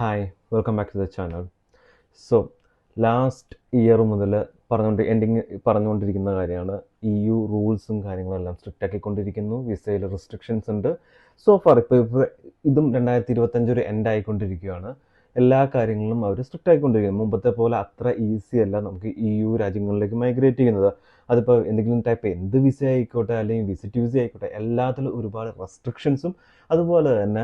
Hi welcome back to the channel so last year മുതൽ പറഞ്ഞുകൊണ്ട് ending പറഞ്ഞുകൊണ്ടിരിക്കുന്ന കാര്യമാണ്. ഇ യു റൂൾസും കാര്യങ്ങളെല്ലാം സ്ട്രിക്റ്റ് ആക്കിക്കൊണ്ടിരിക്കുന്നു. വിസയിൽ റെസ്ട്രിക്ഷൻസ് ഉണ്ട്. സോ ഫാർ ഇപ്പോൾ ഇതും രണ്ടായിരത്തി ഇരുപത്തഞ്ച് ഒരു എൻഡ് ആയിക്കൊണ്ടിരിക്കുകയാണ്. എല്ലാ കാര്യങ്ങളും അവർ സ്ട്രിക്റ്റ് ആയിക്കൊണ്ടിരിക്കുന്നത് മുമ്പത്തെ പോലെ അത്ര ഈസി അല്ല നമുക്ക് ഇ യു രാജ്യങ്ങളിലേക്ക് മൈഗ്രേറ്റ് ചെയ്യുന്നത്. അതിപ്പോൾ എന്തെങ്കിലും ടൈപ്പ് എന്ത് വിസ ആയിക്കോട്ടെ അല്ലെങ്കിൽ വിസിറ്റ് വിസ ആയിക്കോട്ടെ എല്ലാത്തിലും ഒരുപാട് റെസ്ട്രിക്ഷൻസും അതുപോലെ തന്നെ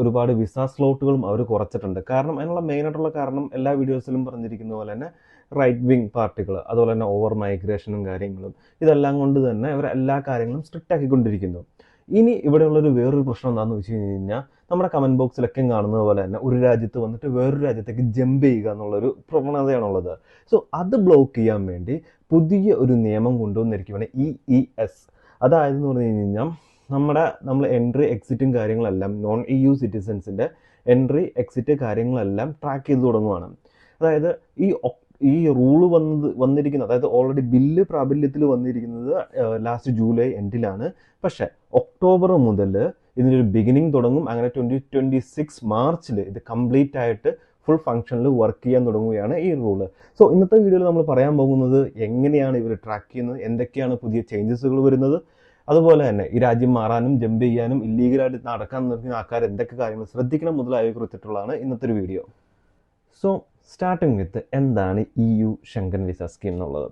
ഒരുപാട് വിസ സ്ലോട്ടുകളും അവർ കുറച്ചിട്ടുണ്ട്. കാരണം അതിനുള്ള മെയിനായിട്ടുള്ള കാരണം എല്ലാ വീഡിയോസിലും പറഞ്ഞിരിക്കുന്ന പോലെ തന്നെ റൈറ്റ് വിങ് പാർട്ടികൾ അതുപോലെ തന്നെ ഓവർ മൈഗ്രേഷനും കാര്യങ്ങളും ഇതെല്ലാം കൊണ്ട് തന്നെ അവർ എല്ലാ കാര്യങ്ങളും സ്ട്രിക്റ്റ് ആക്കിക്കൊണ്ടിരിക്കുന്നു. ഇനി ഇവിടെയുള്ളൊരു വേറൊരു പ്രശ്നം എന്താണെന്ന് വെച്ച് കഴിഞ്ഞ് കഴിഞ്ഞാൽ നമ്മുടെ കമന്റ് ബോക്സിലൊക്കെ കാണുന്നത് പോലെ തന്നെ ഒരു രാജ്യത്ത് വന്നിട്ട് വേറൊരു രാജ്യത്തേക്ക് ജമ്പ് ചെയ്യുക എന്നുള്ളൊരു പ്രവണതയാണുള്ളത്. സോ അത് ബ്ലോക്ക് ചെയ്യാൻ വേണ്ടി പുതിയ ഒരു നിയമം കൊണ്ടുവന്നിരിക്കുകയാണ് ഇ ഇ എസ് അതായത് എന്ന് പറഞ്ഞു കഴിഞ്ഞാൽ നമ്മുടെ നമ്മൾ എൻട്രി എക്സിറ്റും കാര്യങ്ങളെല്ലാം നോൺ ഇ യു സിറ്റിസൻസിന്റെ എൻട്രി എക്സിറ്റ് കാര്യങ്ങളെല്ലാം ട്രാക്ക് ചെയ്ത് തുടങ്ങുവാണ്. അതായത് ഈ ഈ റൂൾ വന്നത് വന്നിരിക്കുന്നത് അതായത് ഓൾറെഡി ബില്ല് പ്രാബല്യത്തിൽ വന്നിരിക്കുന്നത് ലാസ്റ്റ് ജൂലൈ എൻഡിലാണ് പക്ഷേ ഒക്ടോബർ മുതൽ ഇതിനൊരു ബിഗിനിങ് തുടങ്ങും. അങ്ങനെ ട്വന്റി ട്വന്റി സിക്സ് മാർച്ചിൽ ഇത് കംപ്ലീറ്റ് ആയിട്ട് ഫുൾ ഫംഗ്ഷനിൽ വർക്ക് ചെയ്യാൻ തുടങ്ങുകയാണ് ഈ റൂൾ. സോ ഇന്നത്തെ വീഡിയോയിൽ നമ്മൾ പറയാൻ പോകുന്നത് എങ്ങനെയാണ് ഇവർ ട്രാക്ക് ചെയ്യുന്നത് എന്തൊക്കെയാണ് പുതിയ ചേഞ്ചസുകൾ വരുന്നത്. അതുപോലെ തന്നെ ഈ രാജ്യം മാറാനും ജമ്പ് ചെയ്യാനും ഇല്ലീഗലായിട്ട് നടക്കാൻ നിൽക്കുന്ന ആൾക്കാർ എന്തൊക്കെ കാര്യങ്ങൾ ശ്രദ്ധിക്കണം മുതലായവയെ കുറിച്ചിട്ടുള്ളതാണ് ഇന്നത്തെ ഒരു വീഡിയോ സോ സ്റ്റാർട്ടിങ് വിത്ത് എന്താണ് E U Schengen visa scheme എന്നുള്ളത്.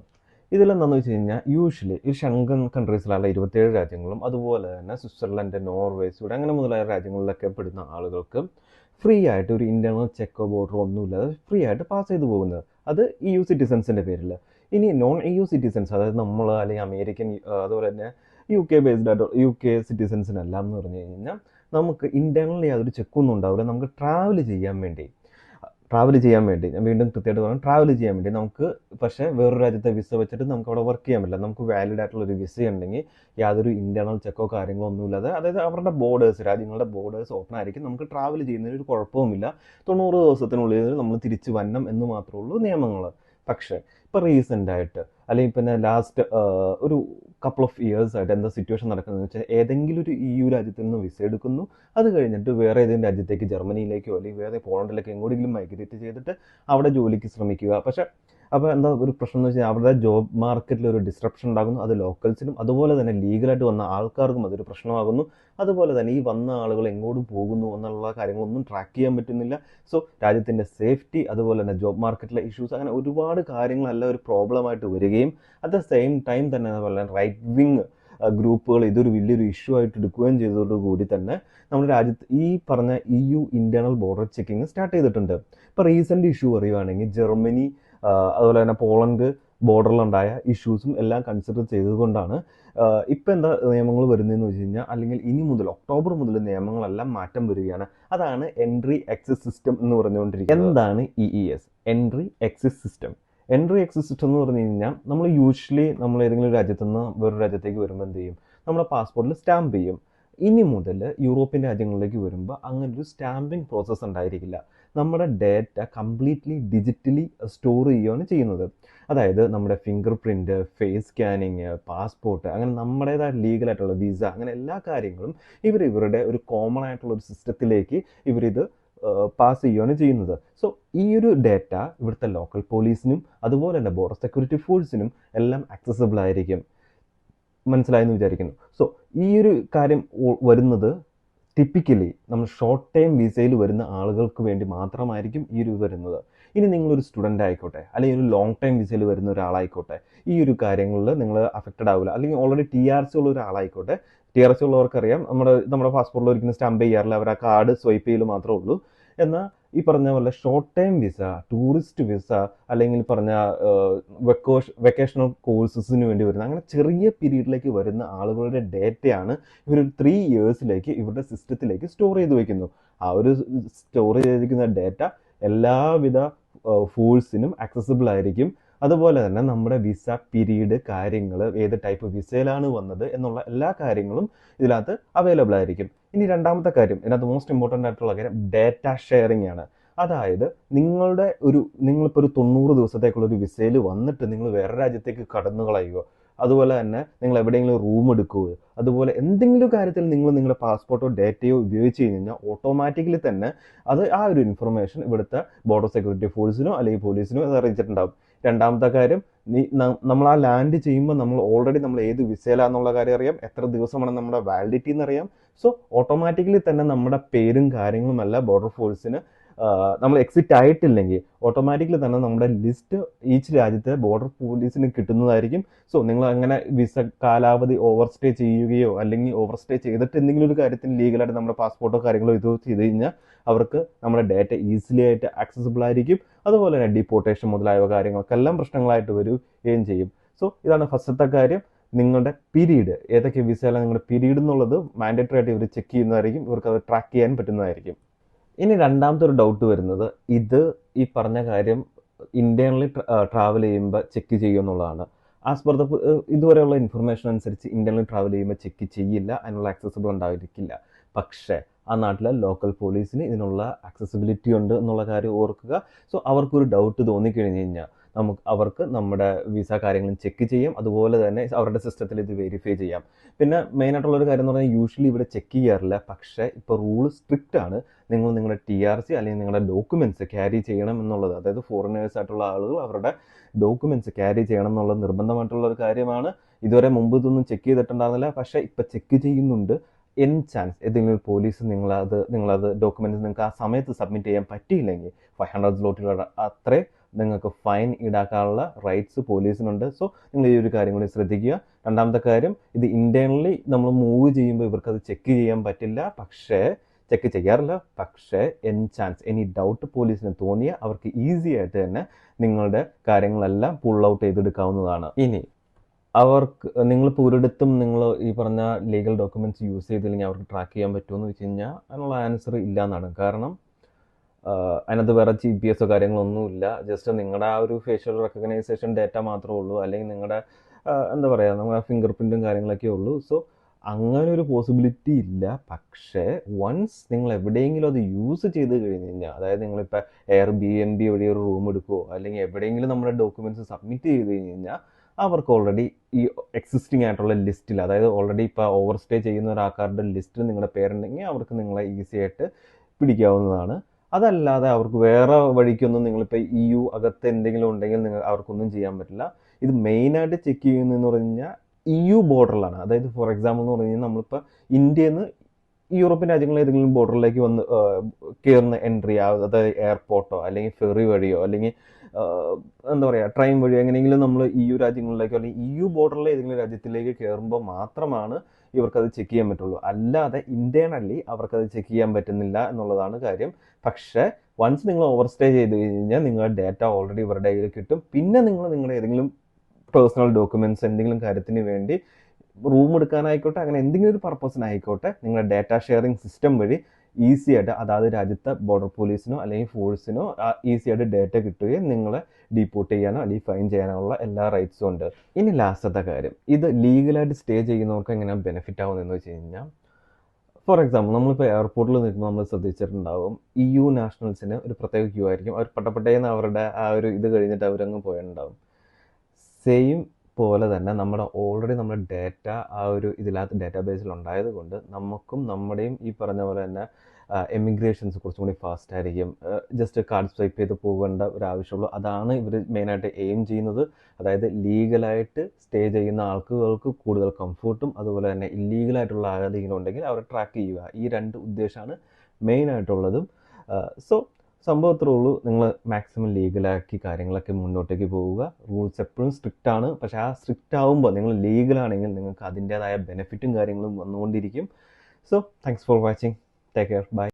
ഇതിലെന്താണെന്ന് വെച്ച് കഴിഞ്ഞാൽ യൂഷ്വലി ഈ ഷെങ്കൻ കൺട്രീസിലുള്ള ഇരുപത്തേഴ് രാജ്യങ്ങളും അതുപോലെ തന്നെ സ്വിറ്റ്സർലൻഡ് നോർവേ സ്വീഡൻ അങ്ങനെ മുതലായ രാജ്യങ്ങളിലൊക്കെ പെടുന്ന ആളുകൾക്ക് ഫ്രീ ആയിട്ട് ഒരു ഇന്റേണൽ ചെക്ക് ബോർഡർ ഒന്നുമില്ലാതെ ഫ്രീ ആയിട്ട് പാസ് ചെയ്തു പോകുന്നത്. അത് ഇ യു സിറ്റിസൻസിന്റെ പേരിൽ ഇനി നോൺ ഇ യു സിറ്റിസൻസ് അതായത് നമ്മൾ അല്ലെങ്കിൽ അമേരിക്കൻ അതുപോലെ തന്നെ യു കെ ബേസ്ഡ് ആയിട്ട് യു കെ സിറ്റിസൻസിനെല്ലാം എന്ന് പറഞ്ഞു കഴിഞ്ഞാൽ നമുക്ക് ഇന്റേണലി യാതൊരു ചെക്കൊന്നും ഉണ്ടാവില്ല. നമുക്ക് ട്രാവൽ ചെയ്യാൻ വേണ്ടി ട്രാവൽ ചെയ്യാൻ വേണ്ടി. ഞാൻ വീണ്ടും കൃത്യമായിട്ട് പറയാം ട്രാവൽ ചെയ്യാൻ വേണ്ടി. നമുക്ക് പക്ഷേ വേറൊരു രാജ്യത്തെ വിസ വെച്ചിട്ട് നമുക്ക് അവിടെ വർക്ക് ചെയ്യാൻ പറ്റില്ല. നമുക്ക് വാലിഡ് ആയിട്ടുള്ള ഒരു വിസ ഉണ്ടെങ്കിൽ യാതൊരു ഇന്റേണൽ ചെക്കോ കാര്യങ്ങളോ ഒന്നുമില്ലാതെ അതായത് അവരുടെ ബോർഡേഴ്സ് രാജ്യങ്ങളുടെ ബോർഡേഴ്സ് ഓപ്പൺ ആയിരിക്കും. നമുക്ക് ട്രാവൽ ചെയ്യുന്നതിന് ഒരു കുഴപ്പവുമില്ല. തൊണ്ണൂറ് ദിവസത്തിനുള്ളിൽ നമ്മൾ തിരിച്ചു വരണം എന്ന് മാത്രമേ ഉള്ളൂ നിയമങ്ങൾ പക്ഷേ ഇപ്പോൾ റീസെന്റ് ആയിട്ട് അല്ലെങ്കിൽ പിന്നെ ലാസ്റ്റ് ഒരു കപ്പിൾ ഓഫ് ഇയേഴ്സ് ആയിട്ട് എന്താ സിറ്റുവേഷൻ നടക്കുന്നതെന്ന് വെച്ചാൽ ഏതെങ്കിലും ഒരു ഇ യു രാജ്യത്തിൽ നിന്ന് വിസ എടുക്കുന്നു. അത് കഴിഞ്ഞിട്ട് വേറെ ഏതെങ്കിലും രാജ്യത്തേക്ക് ജർമ്മനിയിലേക്കോ അല്ലെങ്കിൽ വേറെ പോളണ്ടിലേക്കോ എങ്ങോട്ടെങ്കിലും മൈഗ്രേറ്റ് ചെയ്തിട്ട് അവിടെ ജോലിക്ക് ശ്രമിക്കുക. പക്ഷേ അപ്പോൾ എന്താ ഒരു പ്രശ്നം എന്ന് വെച്ചാൽ അവരുടെ ജോബ് മാർക്കറ്റിൽ ഒരു ഡിസ്ട്രപ്ഷൻ ഉണ്ടാകുന്നു. അത് ലോക്കൽസിനും അതുപോലെ തന്നെ ലീഗലായിട്ട് വന്ന ആൾക്കാർക്കും അതൊരു പ്രശ്നമാകുന്നു. അതുപോലെ തന്നെ ഈ വന്ന ആളുകൾ എങ്ങോട്ട് പോകുന്നു എന്നുള്ള കാര്യങ്ങളൊന്നും ട്രാക്ക് ചെയ്യാൻ പറ്റുന്നില്ല. സോ രാജ്യത്തിന്റെ സേഫ്റ്റി അതുപോലെ തന്നെ ജോബ് മാർക്കറ്റിലെ ഇഷ്യൂസ് അങ്ങനെ ഒരുപാട് കാര്യങ്ങളെല്ലാം ഒരു പ്രോബ്ലമായിട്ട് വരികയും അറ്റ് ദ സെയിം ടൈം തന്നെ അതുപോലെ റൈറ്റ് വിങ് ഗ്രൂപ്പുകൾ ഇതൊരു വലിയൊരു ഇഷ്യൂ ആയിട്ട് എടുക്കുകയും ചെയ്തതോടുകൂടി തന്നെ നമ്മുടെ രാജ്യത്ത് ഈ പറഞ്ഞ E U internal border checking start ചെയ്തിട്ടുണ്ട്. ഇപ്പോൾ റീസെന്റ് ഇഷ്യൂ പറയുകയാണെങ്കിൽ ജർമ്മനി അതുപോലെ തന്നെ പോളണ്ട് ബോർഡറിലുണ്ടായ ഇഷ്യൂസും എല്ലാം കൺസിഡർ ചെയ്തുകൊണ്ടാണ് ഇപ്പം എന്താ നിയമങ്ങൾ വരുന്നതെന്ന് വെച്ച് കഴിഞ്ഞാൽ അല്ലെങ്കിൽ ഇനി മുതൽ ഒക്ടോബർ മുതൽ നിയമങ്ങളെല്ലാം മാറ്റം വരികയാണ്. അതാണ് എൻട്രി എക്സിസ് സിസ്റ്റം എന്ന് പറഞ്ഞുകൊണ്ടിരിക്കുന്നത്. എന്താണ് E E S? Entry exit system. Entry exit system എന്ന് പറഞ്ഞു കഴിഞ്ഞാൽ നമ്മൾ യൂഷ്വലി നമ്മൾ ഏതെങ്കിലും രാജ്യത്തു നിന്ന് വേറൊരു രാജ്യത്തേക്ക് വരുമ്പോൾ എന്ത് ചെയ്യും? നമ്മുടെ പാസ്പോർട്ടിൽ സ്റ്റാമ്പ് ചെയ്യും. ഇനി മുതൽ യൂറോപ്യൻ രാജ്യങ്ങളിലേക്ക് വരുമ്പോൾ അങ്ങനെ ഒരു സ്റ്റാമ്പിംഗ് പ്രോസസ്സ് ഉണ്ടായിരിക്കില്ല. നമ്മുടെ ഡേറ്റ കംപ്ലീറ്റ്ലി ഡിജിറ്റലി സ്റ്റോർ ചെയ്യുകയാണ് ചെയ്യുന്നത്. അതായത് നമ്മുടെ fingerprint face scanning passport അങ്ങനെ നമ്മുടേതായ ലീഗലായിട്ടുള്ള വിസ അങ്ങനെ എല്ലാ കാര്യങ്ങളും ഇവർ ഇവരുടെ ഒരു കോമൺ ആയിട്ടുള്ള ഒരു സിസ്റ്റത്തിലേക്ക് ഇവരിത് പാസ് ചെയ്യുകയാണ് ചെയ്യുന്നത്. സോ ഈ ഒരു ഡേറ്റ ഇവിടുത്തെ ലോക്കൽ പോലീസിനും അതുപോലെ തന്നെ ബോർഡർ സെക്യൂരിറ്റി ഫോഴ്സിനും എല്ലാം ആക്സസിബിൾ ആയിരിക്കും. മനസ്സിലായെന്ന് വിചാരിക്കുന്നു. സോ ഈ ഒരു കാര്യം വരുന്നത് ടിപ്പിക്കലി നമ്മൾ ഷോർട്ട് ടൈം വിസയിൽ വരുന്ന ആളുകൾക്ക് വേണ്ടി മാത്രമായിരിക്കും ഈ ഒരു വരുന്നത്. ഇനി നിങ്ങളൊരു സ്റ്റുഡന്റ് ആയിക്കോട്ടെ അല്ലെങ്കിൽ ഒരു ലോങ് ടൈം വിസയിൽ വരുന്ന ഒരാളായിക്കോട്ടെ ഈ ഒരു കാര്യങ്ങളിൽ നിങ്ങൾ അഫക്റ്റഡ് ആവില്ല. അല്ലെങ്കിൽ ഓൾറെഡി ടി ആർ സി ഉള്ള ഒരാളായിക്കോട്ടെ ടി ആർ സി ഉള്ളവർക്കറിയാം നമ്മുടെ നമ്മുടെ പാസ്പോർട്ടിൽ ഒരിക്കലും സ്റ്റാമ്പ് ചെയ്യാറില്ല അവർ ആ കാർഡ് സ്വൈപ്പ് ചെയ്യൽ മാത്രമേ ഉള്ളൂ. എന്നാൽ ഈ പറഞ്ഞ പോലെ short time visa tourist visa അല്ലെങ്കിൽ പറഞ്ഞ വെക്കോഷ് വെക്കേഷണൽ കോഴ്സസിന് വേണ്ടി വരുന്ന അങ്ങനെ ചെറിയ പീരീഡിലേക്ക് വരുന്ന ആളുകളുടെ ഡേറ്റയാണ് ഇവർ ത്രീ ഇയേഴ്സിലേക്ക് ഇവരുടെ സിസ്റ്റത്തിലേക്ക് സ്റ്റോർ ചെയ്ത് വെക്കുന്നു. ആ ഒരു സ്റ്റോർ ചെയ്തിരിക്കുന്ന ഡേറ്റ എല്ലാവിധ ഫോഴ്സിനും ആക്സസിബിൾ ആയിരിക്കും. അതുപോലെ തന്നെ നമ്മുടെ വിസ പീരീഡ് കാര്യങ്ങൾ ഏത് ടൈപ്പ് വിസയിലാണ് വന്നത് എന്നുള്ള എല്ലാ കാര്യങ്ങളും ഇതിനകത്ത് അവൈലബിൾ ആയിരിക്കും. ഇനി രണ്ടാമത്തെ കാര്യം ഇതിനകത്ത് മോസ്റ്റ് ഇമ്പോർട്ടന്റ് ആയിട്ടുള്ള കാര്യം ഡേറ്റ ഷെയറിംഗ് ആണ്. അതായത് നിങ്ങളുടെ ഒരു നിങ്ങളിപ്പോൾ ഒരു തൊണ്ണൂറ് ദിവസത്തേക്കുള്ള ഒരു വിസയിൽ വന്നിട്ട് നിങ്ങൾ വേറെ രാജ്യത്തേക്ക് കടന്നു കളയുകയോ അതുപോലെ തന്നെ നിങ്ങൾ എവിടെയെങ്കിലും റൂം എടുക്കുകയോ അതുപോലെ എന്തെങ്കിലും കാര്യത്തിൽ നിങ്ങൾ നിങ്ങളുടെ പാസ്പോർട്ടോ ഡേറ്റയോ ഉപയോഗിച്ച് കഴിഞ്ഞാൽ ഓട്ടോമാറ്റിക്കലി തന്നെ അത് ആ ഒരു ഇൻഫർമേഷൻ ഇവിടുത്തെ ബോർഡർ സെക്യൂരിറ്റി ഫോഴ്സിനോ അല്ലെങ്കിൽ പോലീസിനോ അത് അറിയിച്ചിട്ടുണ്ടാവും. രണ്ടാമത്തെ കാര്യം നീ നമ്മൾ ആ ലാൻഡ് ചെയ്യുമ്പോൾ നമ്മൾ ഓൾറെഡി നമ്മൾ ഏത് വിസയിലാന്നുള്ള കാര്യം അറിയാം എത്ര ദിവസമാണ് നമ്മുടെ വാലിഡിറ്റി എന്നറിയാം സോ ഓട്ടോമാറ്റിക്കലി തന്നെ നമ്മുടെ പേരും കാര്യങ്ങളുമല്ല ബോർഡർ ഫോഴ്സിന് നമ്മൾ എക്സിറ്റ് ആയിട്ടില്ലെങ്കിൽ ഓട്ടോമാറ്റിക്കലി തന്നെ നമ്മുടെ ലിസ്റ്റ് ഈച്ച് രാജ്യത്തെ ബോർഡർ പോലീസിന് കിട്ടുന്നതായിരിക്കും. സോ നിങ്ങൾ അങ്ങനെ വിസ കാലാവധി ഓവർ സ്റ്റേ ചെയ്യുകയോ അല്ലെങ്കിൽ ഓവർ സ്റ്റേ ചെയ്തിട്ട് എന്തെങ്കിലും ഒരു കാര്യത്തിന് ലീഗലായിട്ട് നമ്മുടെ പാസ്പോർട്ടോ കാര്യങ്ങളോ ഇതോ ചെയ്ത് കഴിഞ്ഞാൽ അവർക്ക് നമ്മുടെ ഡേറ്റ ഈസിലി ആയിട്ട് ആക്സസിബിൾ ആയിരിക്കും. അതുപോലെ തന്നെ ഡിപ്പോർട്ടേഷൻ മുതലായ കാര്യങ്ങൾക്കെല്ലാം പ്രശ്നങ്ങളായിട്ട് വരികയും ചെയ്യും. സോ ഇതാണ് ഫസ്റ്റത്തെ കാര്യം. നിങ്ങളുടെ പീരീഡ് ഏതൊക്കെ വിസയിലാണ് നിങ്ങളുടെ പീരീഡ് എന്നുള്ളത് മാൻഡേറ്ററി ആയിട്ട് ഇവർ ചെക്ക് ചെയ്യുന്നതായിരിക്കും. ഇവർക്ക് അത് ട്രാക്ക് ചെയ്യാൻ പറ്റുന്നതായിരിക്കും. ഇനി രണ്ടാമത്തെ ഒരു ഡൗട്ട് വരുന്നത് ഇത് ഈ പറഞ്ഞ കാര്യം ഇന്റേണലി ട്രാവൽ ചെയ്യുമ്പോൾ ചെക്ക് ചെയ്യുമെന്നുള്ളതാണ്. ആസ് പെർ ദ ഇതുവരെയുള്ള ഇൻഫർമേഷൻ അനുസരിച്ച് ഇന്റേണലി ട്രാവൽ ചെയ്യുമ്പോൾ ചെക്ക് ചെയ്യില്ല അതിനുള്ള ആക്സസിബിൾ ഉണ്ടായിരിക്കില്ല. പക്ഷേ ആ നാട്ടിലെ ലോക്കൽ പോലീസിന് ഇതിനുള്ള ആക്സസിബിലിറ്റി ഉണ്ട് എന്നുള്ള കാര്യം ഓർക്കുക. സോ അവർക്കൊരു ഡൗട്ട് തോന്നിക്കഴിഞ്ഞ് കഴിഞ്ഞാൽ നമുക്ക് അവർക്ക് നമ്മുടെ വിസ കാര്യങ്ങളും ചെക്ക് ചെയ്യാം. അതുപോലെ തന്നെ അവരുടെ സിസ്റ്റത്തിൽ ഇത് വെരിഫൈ ചെയ്യാം. പിന്നെ മെയിൻ ആയിട്ടുള്ള ഒരു കാര്യം എന്ന് പറഞ്ഞാൽ യൂഷ്വലി ഇവിടെ ചെക്ക് ചെയ്യാറില്ല. പക്ഷേ ഇപ്പോൾ റൂൾ സ്ട്രിക്റ്റ് ആണ്. നിങ്ങൾ നിങ്ങളുടെ ടി ആർ സി അല്ലെങ്കിൽ നിങ്ങളുടെ ഡോക്യുമെന്റ്സ് ക്യാരി ചെയ്യണം എന്നുള്ളത്. അതായത് ഫോറിനേഴ്സ് ആയിട്ടുള്ള ആളുകൾ അവരുടെ ഡോക്യുമെന്റ്സ് ക്യാരി ചെയ്യണം എന്നുള്ളത് നിർബന്ധമായിട്ടുള്ള ഒരു കാര്യമാണ്. ഇതുവരെ മുമ്പ് ഇതൊന്നും ചെക്ക് ചെയ്തിട്ടുണ്ടായിരുന്നില്ല. പക്ഷേ ഇപ്പം ചെക്ക് ചെയ്യുന്നുണ്ട്. എൻ ചാൻസ് ഏതെങ്കിലും പോലീസ് നിങ്ങളത് നിങ്ങളത് ഡോക്യുമെന്റ്സ് നിങ്ങൾക്ക് ആ സമയത്ത് സബ്മിറ്റ് ചെയ്യാൻ പറ്റിയില്ലെങ്കിൽ ഫൈവ് ഹൺഡ്രഡ് സ്ലോട്ടിലുള്ള അത്രേ നിങ്ങൾക്ക് ഫൈൻ ഈടാക്കാനുള്ള റൈറ്റ്സ് പോലീസിനുണ്ട്. സോ നിങ്ങൾ ഈ ഒരു കാര്യം കൂടി ശ്രദ്ധിക്കുക. രണ്ടാമത്തെ കാര്യം ഇത് ഇന്റേണലി നമ്മൾ മൂവ് ചെയ്യുമ്പോൾ ഇവർക്ക് അത് ചെക്ക് ചെയ്യാൻ പറ്റില്ല. പക്ഷേ ചെക്ക് ചെയ്യാറില്ല. പക്ഷേ എൻ ചാൻസ് എനി ഡൗട്ട് പോലീസിന് തോന്നിയ അവർക്ക് ഈസി ആയിട്ട് തന്നെ നിങ്ങളുടെ കാര്യങ്ങളെല്ലാം പുൾ ഔട്ട് ചെയ്തെടുക്കാവുന്നതാണ്. ഇനി അവർക്ക് നിങ്ങളിപ്പോൾ ഒരിടത്തും നിങ്ങൾ ഈ പറഞ്ഞ ലീഗൽ ഡോക്യുമെന്റ്സ് യൂസ് ചെയ്തില്ലെങ്കിൽ അവർക്ക് ട്രാക്ക് ചെയ്യാൻ പറ്റുമെന്ന് വെച്ച് കഴിഞ്ഞാൽ അതിനുള്ള ആൻസർ ഇല്ല എന്നാണ് കാരണം അതിനകത്ത് വേറെ ജി പി എസോ കാര്യങ്ങളൊന്നുമില്ല. ജസ്റ്റ് നിങ്ങളുടെ ആ ഒരു ഫേഷ്യൽ റെക്കഗ്നൈസേഷൻ ഡേറ്റ മാത്രമേ ഉള്ളൂ. അല്ലെങ്കിൽ നിങ്ങളുടെ എന്താ പറയുക നമ്മുടെ ഫിംഗർ പ്രിന്റും കാര്യങ്ങളൊക്കെ ഉള്ളൂ. സോ അങ്ങനെ ഒരു പോസിബിലിറ്റി ഇല്ല. പക്ഷേ വൺസ് നിങ്ങൾ എവിടെയെങ്കിലും അത് യൂസ് ചെയ്ത് കഴിഞ്ഞ് കഴിഞ്ഞാൽ അതായത് നിങ്ങളിപ്പോൾ എയർ ബി എൻ ബി വഴി ഒരു റൂം എടുക്കുമോ അല്ലെങ്കിൽ എവിടെയെങ്കിലും നമ്മുടെ ഡോക്യുമെന്റ്സ് സബ്മിറ്റ് ചെയ്ത് കഴിഞ്ഞ് കഴിഞ്ഞാൽ അവർക്ക് ഓൾറെഡി ഈ എക്സിസ്റ്റിംഗ് ആയിട്ടുള്ള ലിസ്റ്റിൽ അതായത് ഓൾറെഡി ഇപ്പോൾ ഓവർ സ്റ്റേ ചെയ്യുന്ന ഒരാൾക്കാരുടെ ലിസ്റ്റിൽ നിങ്ങളുടെ പേരുണ്ടെങ്കിൽ അവർക്ക് നിങ്ങളെ ഈസി ആയിട്ട് പിടിക്കാവുന്നതാണ്. അതല്ലാതെ അവർക്ക് വേറെ വഴിക്കൊന്നും നിങ്ങളിപ്പോൾ ഇ യു അകത്ത് എന്തെങ്കിലും ഉണ്ടെങ്കിൽ നിങ്ങൾ അവർക്കൊന്നും ചെയ്യാൻ പറ്റില്ല. ഇത് മെയിനായിട്ട് ചെക്ക് ചെയ്യുന്നതെന്ന് പറഞ്ഞു കഴിഞ്ഞാൽ ഇ യു ബോർഡറിലാണ് അതായത് ഫോർ എക്സാമ്പിൾ എന്ന് പറഞ്ഞു കഴിഞ്ഞാൽ നമ്മളിപ്പോൾ ഇന്ത്യയിൽ നിന്ന് യൂറോപ്യൻ രാജ്യങ്ങളിൽ ഏതെങ്കിലും ബോർഡറിലേക്ക് വന്ന് കയറുന്ന എൻട്രി അതായത് എയർപോർട്ടോ അല്ലെങ്കിൽ ഫെറി വഴിയോ അല്ലെങ്കിൽ എന്താ പറയുക ട്രെയിൻ വഴിയോ എങ്ങനെയെങ്കിലും നമ്മൾ ഇ യു രാജ്യങ്ങളിലേക്കോ അല്ലെങ്കിൽ ഇ യു ബോർഡറിലെ ഏതെങ്കിലും രാജ്യത്തിലേക്ക് കയറുമ്പോൾ മാത്രമാണ് ഇവർക്കത് ചെക്ക് ചെയ്യാൻ പറ്റുള്ളൂ. അല്ലാതെ ഇന്റേണലി അവർക്കത് ചെക്ക് ചെയ്യാൻ പറ്റുന്നില്ല എന്നുള്ളതാണ് കാര്യം. പക്ഷേ വൺസ് നിങ്ങൾ ഓവർ സ്റ്റേ ചെയ്ത് കഴിഞ്ഞാൽ നിങ്ങളുടെ ഡാറ്റ ഓൾറെഡി ഇവരുടെ കയ്യിൽ കിട്ടും. പിന്നെ നിങ്ങൾ നിങ്ങളുടെ ഏതെങ്കിലും പേഴ്സണൽ ഡോക്യുമെന്റ്സ് എന്തെങ്കിലും കാര്യത്തിന് വേണ്ടി റൂം എടുക്കാനായിക്കോട്ടെ അങ്ങനെ എന്തെങ്കിലും ഒരു പർപ്പസിനായിക്കോട്ടെ നിങ്ങളുടെ ഡാറ്റ ഷെയറിംഗ് സിസ്റ്റം വഴി ഈസി ആയിട്ട് അതാത് രാജ്യത്തെ ബോർഡർ പോലീസിനോ അല്ലെങ്കിൽ ഫോഴ്സിനോ ഈസി ആയിട്ട് ഡാറ്റ കിട്ടുകയും നിങ്ങളെ ഡീപ്പോർട്ട് ചെയ്യാനോ അല്ലെങ്കിൽ ഫൈൻ ചെയ്യാനോ ഉള്ള എല്ലാ റൈറ്റ്സും ഉണ്ട്. ഇനി ലാസ്റ്റത്തെ കാര്യം ഇത് ലീഗലായിട്ട് സ്റ്റേ ചെയ്യുന്നവർക്ക് എങ്ങനെ ബെനിഫിറ്റ് ആവുന്നതെന്ന് വെച്ച് കഴിഞ്ഞാൽ ഫോർ എക്സാമ്പിൾ നമ്മളിപ്പോൾ എയർപോർട്ടിൽ നിൽക്കുമ്പോൾ നമ്മൾ ശ്രദ്ധിച്ചിട്ടുണ്ടാവും ഇ യു നാഷണൽസിന് ഒരു പ്രത്യേക ക്യൂ ആയിരിക്കും. അവർ പട്ടപ്പെട്ടേന്ന് അവരുടെ ആ ഒരു ഇത് കഴിഞ്ഞിട്ട് അവരങ്ങ് പോയിട്ടുണ്ടാവും സെയിം പോലെ തന്നെ നമ്മുടെ ഓൾറെഡി നമ്മുടെ ഡാറ്റ ആ ഒരു ഇതിനകത്ത് ഡാറ്റാബേസിൽ ഉണ്ടായത് കൊണ്ട് നമുക്കും നമ്മുടെയും ഈ പറഞ്ഞ പോലെ തന്നെ എമിഗ്രേഷൻസ് കുറച്ചും കൂടി ഫാസ്റ്റ് ആയിരിക്കും. ജസ്റ്റ് കാർഡ് സ്വൈപ്പ് ചെയ്ത് പോകേണ്ട ഒരു ആവശ്യമുള്ളൂ. അതാണ് ഇവർ മെയിനായിട്ട് എയിം ചെയ്യുന്നത്. അതായത് ലീഗലായിട്ട് സ്റ്റേ ചെയ്യുന്ന ആൾക്കുകൾക്ക് കൂടുതൽ കംഫർട്ടും അതുപോലെ തന്നെ ഇല്ലീഗലായിട്ടുള്ള ആരെങ്കിലും ഉണ്ടെങ്കിൽ അവരെ ട്രാക്ക് ചെയ്യുക. ഈ രണ്ട് ഉദ്ദേശമാണ് മെയിനായിട്ടുള്ളതും സോ സംഭവം അത്രേ ഉള്ളൂ. നിങ്ങൾ മാക്സിമം ലീഗലാക്കി കാര്യങ്ങളൊക്കെ മുന്നോട്ടേക്ക് പോവുക. റൂൾസ് എപ്പോഴും സ്ട്രിക്റ്റ് ആണ്. പക്ഷേ ആ സ്ട്രിക്റ്റ് ആവുമ്പോൾ നിങ്ങൾ ലീഗലാണെങ്കിൽ നിങ്ങൾക്ക് അതിന്റേതായ ബെനിഫിറ്റും കാര്യങ്ങളും വന്നുകൊണ്ടിരിക്കും. So thanks for watching take care bye